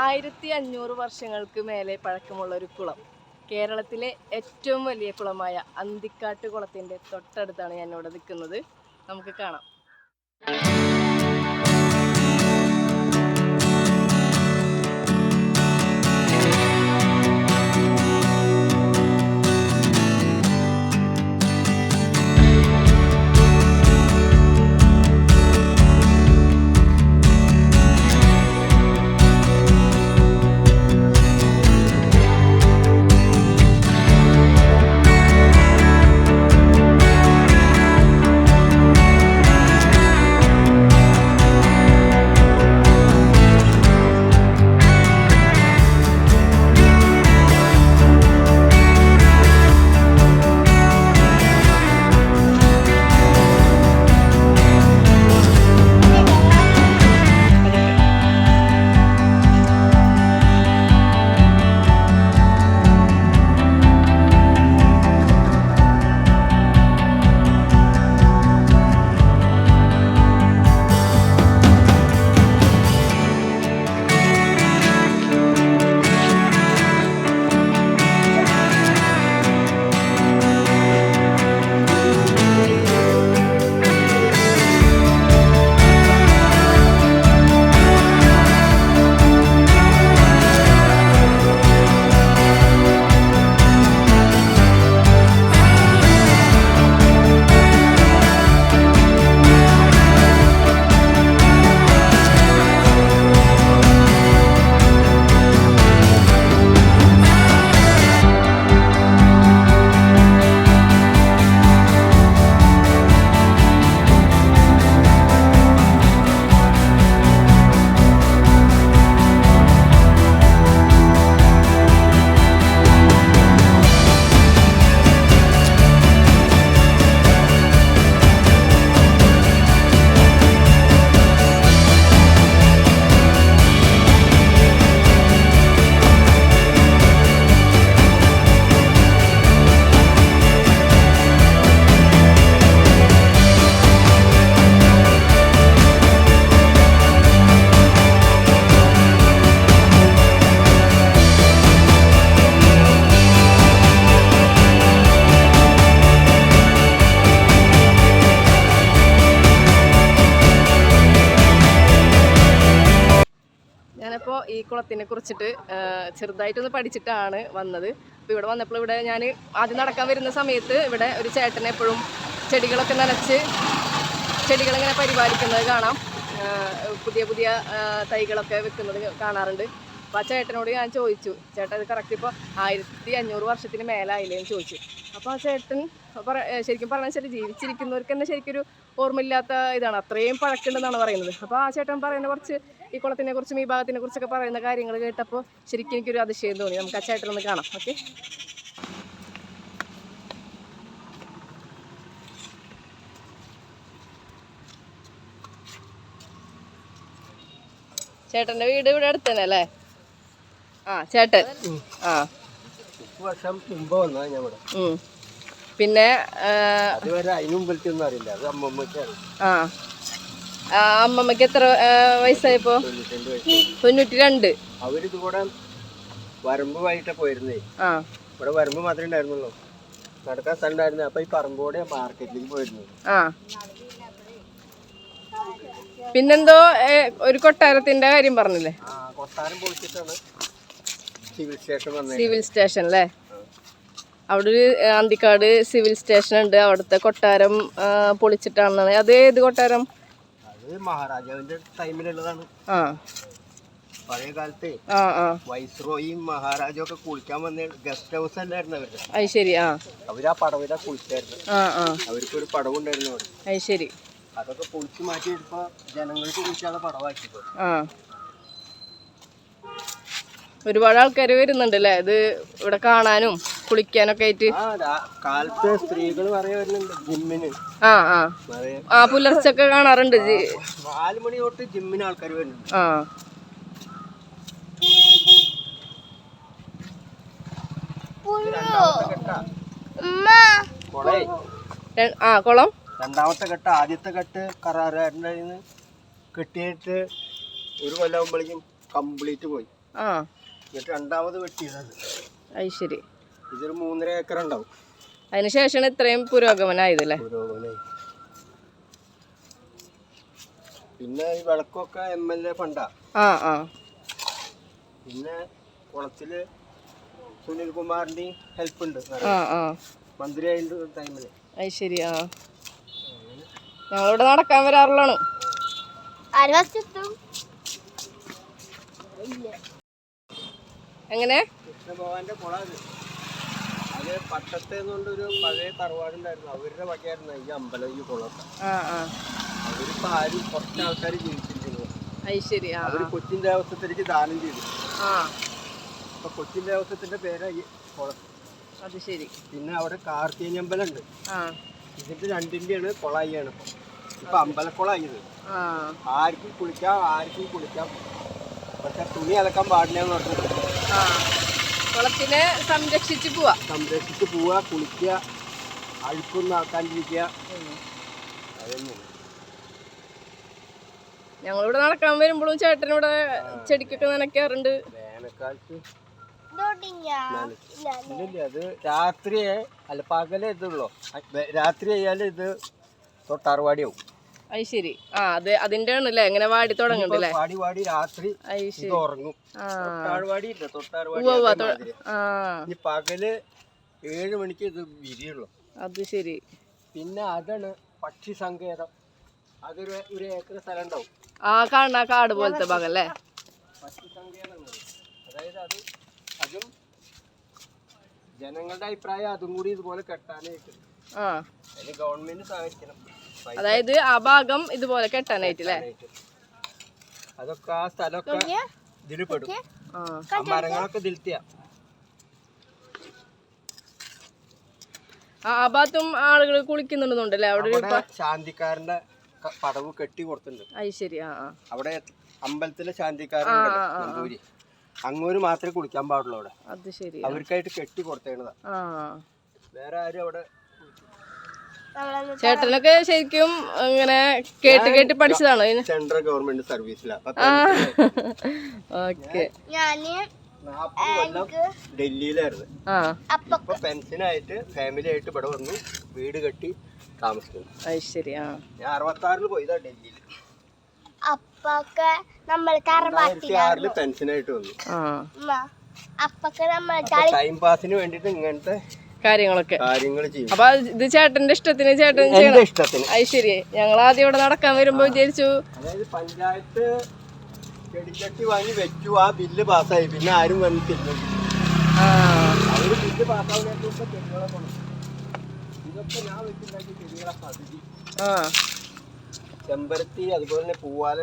ആയിരത്തി അഞ്ഞൂറ് വർഷങ്ങൾക്ക് മേലെ പഴക്കമുള്ള ഒരു കുളം. കേരളത്തിലെ ഏറ്റവും വലിയ കുളമായ അന്തിക്കാട്ട് കുളത്തിന്റെ തൊട്ടടുത്താണ് ഞാൻ ഇവിടെ നിൽക്കുന്നത്. നമുക്ക് കാണാം. ഈ കുളത്തിനെ കുറിച്ചിട്ട് ചെറുതായിട്ടൊന്ന് പഠിച്ചിട്ടാണ് വന്നത്. അപ്പോൾ ഇവിടെ വന്നപ്പോൾ ഇവിടെ ഞാൻ ആദ്യം നടക്കാൻ വരുന്ന സമയത്ത് ഇവിടെ ഒരു ചേട്ടൻ എപ്പോഴും ചെടികളൊക്കെ നനച്ച് ചെടികളിങ്ങനെ പരിപാലിക്കുന്നത് കാണാം. പുതിയ പുതിയ തൈകളൊക്കെ വെക്കുന്നത് കാണാറുണ്ട്. അപ്പോൾ ആ ചേട്ടനോട് ഞാൻ ചോദിച്ചു ചേട്ടൻ ഇത് കറക്റ്റ് ഇപ്പോൾ ആയിരത്തി അഞ്ഞൂറ് വർഷത്തിന് മേലായില്ലേ? എന്ന് ചോദിച്ചു. അപ്പോൾ ആ ചേട്ടൻ പറ ശരിക്കും പറഞ്ഞാൽ ശരി ജീവിച്ചിരിക്കുന്നവർക്ക് തന്നെ ശരിക്കൊരു ഓർമ്മയില്ലാത്ത ഇതാണ്. അത്രയും പഴക്കുണ്ടെന്നാണ് പറയുന്നത്. അപ്പോൾ ആ ചേട്ടൻ പറയുന്ന കുറച്ച് ഈ കുളത്തിനെ കുറിച്ചും ഈ ഭാഗത്തിനെ കുറിച്ചൊക്കെ പറയുന്ന കാര്യങ്ങൾ കേട്ടപ്പോൾ ശരിക്കും എനിക്കൊരു അതിശയം തോന്നി. നമുക്ക് ആ ചേട്ടനൊന്ന് കാണാം. ഓക്കെ. ചേട്ടന്റെ വീട് ഇവിടെ അടുത്ത് തന്നെ അല്ലേ? ആ ചേട്ടൻ. ആ. മുപ്പത് വർഷം മുമ്പ് വന്നതാ ഞാൻ ഇവിടെ. ഉം. പിന്നെ അതുവരെ അതിന് അറിയില്ല. അത് ആ, അമ്മമ്മക്ക് എത്ര വയസ്സായപ്പോ? തൊണ്ണൂറ്റി രണ്ട് അവരിത് കൂടെ വരമ്പ് വൈകിട്ട് പോയിരുന്നേ. ആ. ഇവിടെ വരമ്പ് മാത്രമേ ഉണ്ടായിരുന്നുള്ളൂ. നടക്കാൻ സ്ഥലം ഉണ്ടായിരുന്നു അപ്പൊ ഈ പറമ്പോടെ മാർക്കറ്റിലേക്ക് പോയിരുന്നു. ആ. പിന്നെന്തോ ഒരു കൊട്ടാരത്തിന്റെ കാര്യം പറഞ്ഞില്ലേ? കൊട്ടാരം പൊളിച്ചിട്ടാണ് സിവിൽ സ്റ്റേഷൻ സിവിൽ സ്റ്റേഷൻ അല്ലേ? അവിടെ ഒരു അന്തിക്കാട് സിവിൽ സ്റ്റേഷൻ ഉണ്ട്. അവിടുത്തെ കൊട്ടാരം പൊളിച്ചിട്ടാണ്. പൊളിച്ചിട്ടാണെന്നാണ് അത് ഏത് കൊട്ടാരം? അത് മഹാരാജാവിന്റെ ടൈമിലുള്ളതാണ് ആ. പഴയ കാലത്തെ ആ ആ. വൈസ്രോയും മഹാരാജും ഒക്കെ കുളിക്കാൻ വന്ന ഗസ്റ്റ് ഹൗസ് അല്ലായിരുന്നു അവരുടെ. അത് ശരി ആ. അവർ ആ പടവില കുളിച്ചായിരുന്നു. ആ ആ. അവർക്ക് ഒരു പടവുണ്ടായിരുന്നു അവിടെ. അത് ശരി. അതൊക്കെ പൊളിച്ച് മാറ്റി ഇപ്പൊ ജനങ്ങൾക്ക് കുളിക്കാതെ പടവാക്കിപ്പോ ആ. ഒരുപാട് ആൾക്കാർ വരുന്നുണ്ട് അല്ലേ ഇത് ഇവിടെ കാണാനും. കുളിക്കാനൊക്കെ ആയിട്ട്. കാലത്ത് സ്ത്രീകൾ വരുന്നുണ്ട് ജിമ്മിന്. ആ ആ. ആ പുലർച്ചൊക്കെ കാണാറുണ്ട് നാല് മണി തൊട്ട് ജിമ്മിന് ആൾക്കാർ വരുന്നുണ്ട്. ആ. ആ കുളം. രണ്ടാമത്തെ ഘട്ട ആദ്യത്തെ കെട്ട് കരാറുകാരന്റെ കെട്ടിയിട്ട് ഒരു കൊല്ലാകുമ്പോഴേക്കും കംപ്ലീറ്റ് പോയി. ആ. എന്നിട്ട് രണ്ടാമത് വെട്ടിയതാണ് അത് ശരി. ഇതൊരു മൂന്നര ഏക്കർ ഉണ്ടാവും. അതിന് ശേഷമാണ് ഇത്രയും പുരോഗമനായതല്ലേ? പുരോഗമനായി. പിന്നെ ഈ വിളക്കൊക്കെ എം എൽ എ ഫണ്ടാ ആ. ആ പിന്നെ കുളത്തിൽ സുനിൽ കുമാറിന്റെയും ഹെൽപ്പ് ഉണ്ട്. ആ ആ. മന്ത്രി ആയിട്ട് ടൈമിൽ അത് ശരി ആ. ഞങ്ങളിവിടെ നടക്കാൻ വരാറുള്ളതാണ്. എങ്ങനെ? കൃഷ്ണഭഗവാന്റെ കുളം അത് പട്ടത്തെ പട്ടത്തേന്നുകൊണ്ടൊരു പഴയ തറവാടുണ്ടായിരുന്നു. അവരുടെ വകയായിരുന്നു ഈ അമ്പലം ഈ കുളമൊക്കെ. അവരിപ്പോ ആരും കുറച്ച് ആൾക്കാർ ജീവിച്ചിരിക്കുന്നു. അവർ കൊച്ചിൻ ദേവസ്വത്തിലേക്ക് ദാനം ചെയ്തു. അപ്പൊ കൊച്ചിൻ ദേവസ്വത്തിന്റെ പേരാ ഈ കുളം. അത് ശരി. പിന്നെ അവിടെ കാർത്തികനി അമ്പലം ഉണ്ട് ഇതിന്റെ രണ്ടിന്റെയാണ് കുളായിയാണ് ഇപ്പൊ. ഇപ്പൊ ആ. ആർക്കും കുളിക്കാം ആർക്കും കുളിക്കാം. പക്ഷെ തുണി അലക്കാൻ പാടില്ല എന്ന് പറഞ്ഞിട്ട് ആ. കുളത്തിനെ സംരക്ഷിച്ച് പോവാ. സംരക്ഷിച്ച് പോവാ കുളിക്കുക അഴുക്കൊന്നും ആക്കാണ്ടിരിക്കുക. അതന്നെയാണ് ഞങ്ങളിവിടെ നടക്കാൻ വരുമ്പോഴും ചേട്ടനിവിടെ ചെടിക്കൊക്കെ നനയ്ക്കാറുണ്ട്. വേനൽക്കാലത്ത് ഇല്ലില്ല അത് രാത്രിയെ അല്ല പകലേ ഇതുള്ളൂ. രാത്രി ആയാലും ഇത് തൊട്ടാറുവാടിയാവും അത് ശരി. ആ അത് അതിന്റെ ആണല്ലേ എങ്ങനെ വാടി തുടങ്ങണ്ടല്ലേ വാടി വാടി രാത്രി ഇത് ഉറങ്ങും. ആ. ഇല്ല ആ. ഇനി പകൽ ഏഴ് മണിക്ക് ഇത് വിരിയുള്ളൂ. അത് ശരി. പിന്നെ അതാണ് പക്ഷി സങ്കേതം. അതൊരു ഒരു ഏക്കർ സ്ഥലം ഉണ്ടാവും ആ കാണ കാട് പോലത്തെ ഭാഗല്ലേ പക്ഷി സങ്കേതം അതായത് അത് അതും ജനങ്ങളുടെ അഭിപ്രായം അതും കൂടി ഇതുപോലെ കെട്ടാനായിട്ട്. ആ. അതിന് ഗവൺമെന്റ് സഹകരിക്കണം. അതായത് ആ ഭാഗം ഇതുപോലെ കെട്ടാനായിട്ട്. അല്ലേ അതൊക്കെ ആ സ്ഥലമൊക്കെ ഇതിൽ പെടും. ആ. മരങ്ങളൊക്കെ ഭാഗത്തും ആളുകൾ കുളിക്കുന്നുണ്ടെന്നുണ്ടല്ലേ? അവിടെ ശാന്തിക്കാരന്റെ പടവ് കെട്ടി കൊടുത്തിട്ടുണ്ട്. അത് ശരി ആ അവിടെ അമ്പലത്തിലെ ശാന്തിക്കാരൻ നമ്പൂരി അങ്ങോര് മാത്രമേ കുളിക്കാൻ പാടുള്ളൂ അവിടെ. അത് ശരി അവർക്കായിട്ട് കെട്ടി കൊടുത്തേണ്ടതാ ആ. വേറെ ആരും അവിടെ ചേട്ടനൊക്കെ ശരിക്കും ഇങ്ങനെ കേട്ട് കേട്ട് പഠിച്ചതാണോ സെൻട്രൽ ഗവൺമെന്റ് സർവീസിലാണ് ഓക്കെ. ഡൽഹിയിലായിരുന്നു. ആ. ഇപ്പൊ പെൻഷനായിട്ട് ഫാമിലി ആയിട്ട് ഇവിടെ വന്നു വീട് കെട്ടി താമസിക്കുന്നു. ശരി ആ. ഞാൻ അറുപത്തി ആറിൽ പോയതാ ഡൽഹിയിൽ അപ്പൊക്കെ നമ്മൾ രണ്ടായിരത്തി ആറിൽ പെൻഷനായിട്ട് വന്നു. ആ. അപ്പൊക്കെ നമ്മൾ അപ്പൊ ടൈം പാസിന് വേണ്ടിട്ട് ഇങ്ങനത്തെ കാര്യങ്ങളൊക്കെ. കാര്യങ്ങൾ ചെയ്യും. അപ്പൊ ഇത് ചേട്ടന്റെ ഇഷ്ടത്തിന് ചേട്ടൻ ചെയ്യണം. ഇഷ്ടത്തിന്. അത് ശരി. ഞങ്ങൾ ആദ്യം ഇവിടെ നടക്കാൻ വരുമ്പോ വിചാരിച്ചു. അതായത് പഞ്ചായത്ത് ചെടിച്ചട്ടി വാങ്ങി വെച്ചു. ആ ബില്ല് പാസ്സായി. പിന്നെ ആരും വന്നിട്ടില്ല ആ. അവർ ബില്ല് പാസ്സാവുന്നതിന് മുമ്പ് ചെടികളെ കൊണ്ടു ഇതൊക്കെ ഞാൻ വെച്ചിട്ടുണ്ടാക്കിയ ചെടികളെ ചെമ്പരത്തി അതുപോലെ തന്നെ പൂവാല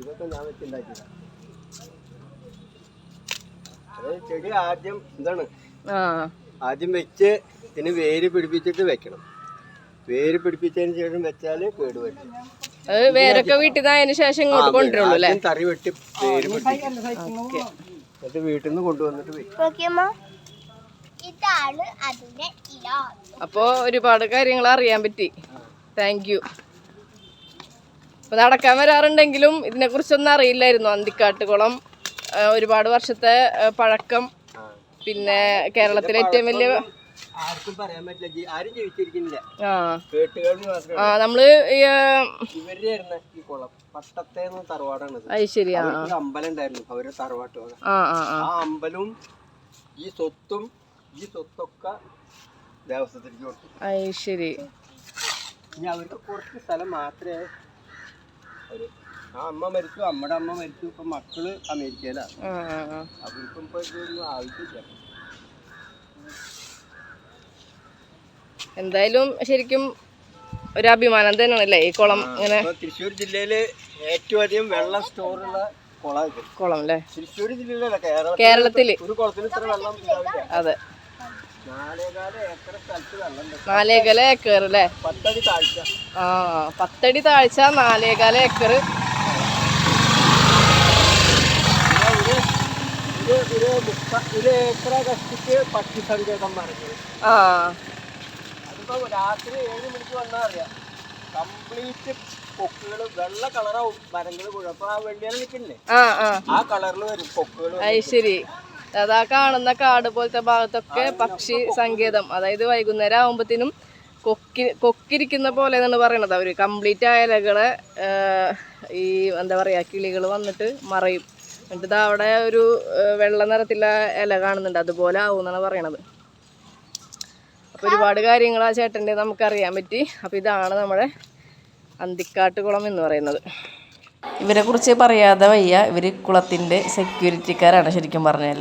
ഇതൊക്കെ ഞാൻ അതായത് ചെടി ആദ്യം എന്താണ് ആ. ആദ്യം വെച്ച് ഇതിന് വേര് പിടിപ്പിച്ചിട്ട് വെക്കണം. വേര് പിടിപ്പിച്ചതിന് ശേഷം വെച്ചാൽ കേട് വരും അത് വേരൊക്കെ വീട്ടിൽ നിന്ന് അതിന് ശേഷം ഇങ്ങോട്ട് കൊണ്ടുവരുള്ളൂ അല്ലേ? ആദ്യം തറി വെട്ടി വേര് പിടിപ്പിക്കും. ഓക്കെ എന്നിട്ട് വീട്ടിൽ നിന്ന് കൊണ്ടുവന്നിട്ട് വെക്കും. ഇതാണ് അതിന്റെ ഇല. അപ്പോ ഒരുപാട് കാര്യങ്ങൾ അറിയാൻ പറ്റി. താങ്ക് യു അപ്പൊ നടക്കാൻ വരാറുണ്ടെങ്കിലും ഇതിനെ കുറിച്ചൊന്നും അറിയില്ലായിരുന്നു. അന്തിക്കാട്ടുകുളം ഒരുപാട് വർഷത്തെ പഴക്കം. പിന്നെ കേരളത്തിലെ ഏറ്റവും വലിയ ആർക്കും പറയാൻ പറ്റില്ല. ജി- ആരും ജീവിച്ചിരിക്കുന്നില്ല. ആ. നമ്മൾ ഈ, ആ, ഇവരുടെ ആയിരുന്നു ഈ കുളം. പട്ടത്തേന്ന് തറവാടാണിത് അത്. ശരിയാ അമ്പലം ഉണ്ടായിരുന്നു. അവരുടെ തറവാട്ട് ആ അമ്പലവും ഈ സ്വത്തും ഈ സ്വത്തൊക്കെ ദേവസ്വത്തിലേക്ക് കൊടുത്തു. അത് ശരി. ഇനി അവർക്ക് കുറച്ച് സ്ഥലം മാത്രമേ ഒരു ആ അമ്മ മരിച്ചു. അമ്മയുടെ അമ്മ മരിച്ചു. ഇപ്പൊ മക്കൾ അമേരിക്കയിലാണ് അവർക്കും ഇപ്പൊ ഇതൊന്നും ആവശ്യമില്ല. എന്തായാലും ശരിക്കും ഒരു അഭിമാനം തന്നെയാണല്ലേ ഈ കുളം ഇങ്ങനെ ഇപ്പൊ തൃശ്ശൂർ ജില്ലയിൽ ഏറ്റവും അധികം വെള്ളം സ്റ്റോറുള്ള കുളം ഇത്. കുളം അല്ലേ? തൃശ്ശൂർ ജില്ലയിലല്ല കേരളത്തിൽ കേരളത്തിൽ. ഒരു കുളത്തിന് ഇത്ര വെള്ളം ഉണ്ടാവില്ല. അതെ. നാലേകാല ഏക്കർ സ്ഥലത്ത് വെള്ളം ഉണ്ട്. നാലേകാല ഏക്കർ അല്ലേ? പത്തടി താഴ്ച. ആ പത്തടി താഴ്ച നാലേകാല ഏക്കർ പിന്നെ ഒരു ഒരു ഏക്കറ കഷ്ടിക്ക് പക്ഷി സങ്കേതം പറഞ്ഞത് ആ. അതിപ്പോ രാത്രി ഏഴ് മണിക്ക് വന്നാൽ അറിയാം. കംപ്ലീറ്റ് കൊക്കുകൾ വെള്ള കളറാവും. മരങ്ങൾ മുഴുവൻ അപ്പൊ ആ വെള്ളിയാൽ നിൽക്കില്ലേ ആ കളറിൽ വരും കൊക്കുകൾ അത് ശരി. അതാ കാണുന്ന കാട് പോലത്തെ ഭാഗത്തൊക്കെ പക്ഷി സങ്കേതം. അതായത് വൈകുന്നേരം ആകുമ്പോഴത്തേനും കൊക്കി കൊക്കിരിക്കുന്ന പോലെ എന്നാണ് പറയണത് അവർ. കംപ്ലീറ്റ് ആ ഇലകളെ ഈ എന്താ പറയാ കിളികൾ വന്നിട്ട് മറയും. എന്നിട്ട് അവിടെ ഒരു വെള്ള നിറത്തിലുള്ള ഇല കാണുന്നുണ്ട്. അതുപോലെ ആവും എന്നാണ് പറയണത്. അപ്പോൾ ഒരുപാട് കാര്യങ്ങൾ ആ ചേട്ടന്റെ നമുക്കറിയാൻ പറ്റി. അപ്പോൾ ഇതാണ് നമ്മുടെ അന്തിക്കാട്ടുകുളം എന്ന് പറയുന്നത്. ഇവരെ കുറിച്ച് പറയാതെ വയ്യ. ഇവർ കുളത്തിന്റെ സെക്യൂരിറ്റിക്കാരാണ് ശരിക്കും പറഞ്ഞാൽ